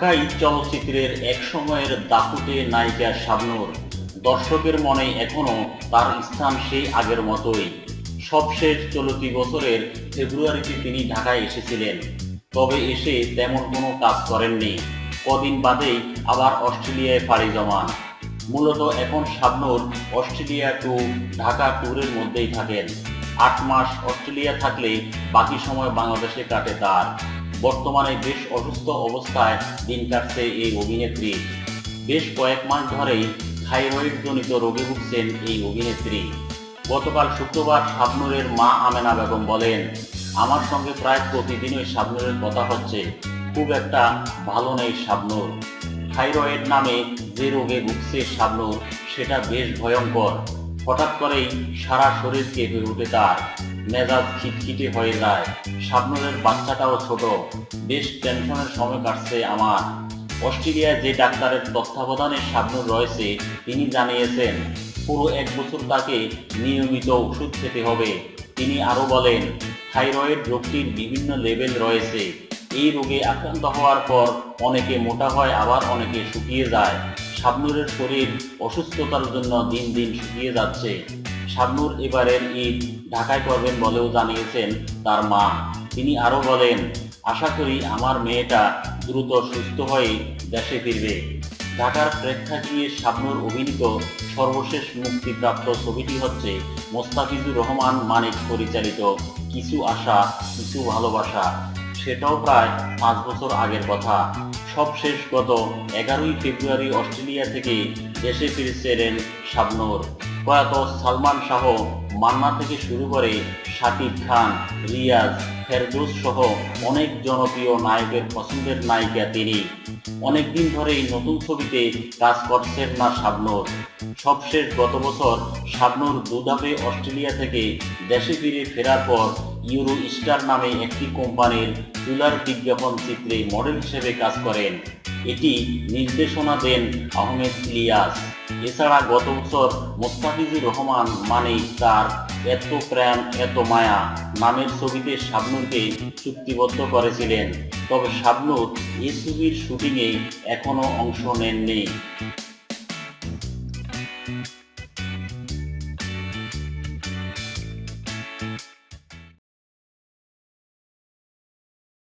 ঢাকাই চলচ্চিত্রের এক সময়ের দাপুটে নায়িকা শাবনূর। দর্শকের মনে এখনও তার স্থান সেই আগের মতোই। সবশেষ চলতি বছরের ফেব্রুয়ারিতে তিনি ঢাকায় এসেছিলেন। তবে এসে তেমন কোনো কাজ করেননি। কদিন বাদেই আবার অস্ট্রেলিয়ায় পাড়ি জমান। মূলত এখন শাবনূর অস্ট্রেলিয়া টু ঢাকা ট্যুরের মধ্যেই থাকেন। আট মাস অস্ট্রেলিয়া থাকলে বাকি সময় বাংলাদেশে কাটে তার। বর্তমানে বেশ অসুস্থ অবস্থায় দিন কাটছে এই অভিনেত্রী। বেশ কয়েক মাস ধরেই থাইরয়েড জনিত রোগে ভুগছেন এই অভিনেত্রী। গতকাল শুক্রবার শাবনুরের মা আমেনা বেগম বলেন, আমার সঙ্গে প্রায় প্রতিদিনই শাবনুরের কথা হচ্ছে। খুব একটা ভালো নেই শাবনুর। থাইরয়েড নামে যে রোগে ভুগছে শাবনুর, সেটা বেশ ভয়ঙ্কর। হঠাৎ করেই সারা শরীর কেঁপে উঠে তার। মেজাজ খিটখিটে হয়ে যায়। শাবনুরের বাচ্চাটাও ছোট। বেশ টেনশনের সময় কাটছে আমার। অস্ট্রেলিয়ায় যে ডাক্তারের তত্ত্বাবধানে শাবনুর রয়েছে, তিনি জানিয়েছেন, পুরো এক বছর তাকে নিয়মিত ওষুধ খেতে হবে। তিনি আরও বলেন, থাইরয়েড রোগটির বিভিন্ন লেভেল রয়েছে। এই রোগে আক্রান্ত হওয়ার পর অনেকে মোটা হয়, আবার অনেকে শুকিয়ে যায়। শাবনুরের শরীর অসুস্থতার জন্য দিন দিন শুকিয়ে যাচ্ছে। শাবনুর এবারের ঈদ ঢাকায় করবেন বলেও জানিয়েছেন তার মা। তিনি আরও বলেন, আশা করি আমার মেয়েটা দ্রুত সুস্থ হয়ে দেশে ফিরবে। ঢাকার প্রেক্ষাগৃহে শাবনুর অভিনীত সর্বশেষ মুক্তিপ্রাপ্ত ছবিটি হচ্ছে মোস্তাফিজুর রহমান মানিক পরিচালিত কিছু আশা, কিছু ভালোবাসা। সেটাও প্রায় পাঁচ বছর আগের কথা। সবশেষ গত এগারোই ফেব্রুয়ারি অস্ট্রেলিয়া থেকে দেশে ফিরেছিলেন শাবনুর। প্রয়াত সালমান শাহ মান্না থেকে শুরু করে শাকিব খান, রিয়াজ, ফেরদৌস সহ অনেক জনপ্রিয় নায়কের পছন্দের নায়িকা তিনি। অনেকদিন ধরেই নতুন ছবিতে কাজ করছেন না শাবনুর। সবশেষ গত বছর শাবনুর দুধাপে অস্ট্রেলিয়া থেকে দেশে ফিরে ফেরার পর ইউরো স্টার নামে একটি কোম্পানির চুলার বিজ্ঞাপন চিত্রে মডেল হিসেবে কাজ করেন। এটি নির্দেশনা দেন আহমেদ ইলিয়াস। এছাড়া গত বছর মোস্তাফিজুর রহমান মানে তার এত প্রেম এত মায়া নামের ছবিতে শাবনুরকে চুক্তিবদ্ধ করেছিলেন। তবে শাবনুর এই ছবির শুটিংয়ে এখনও অংশ নেননি।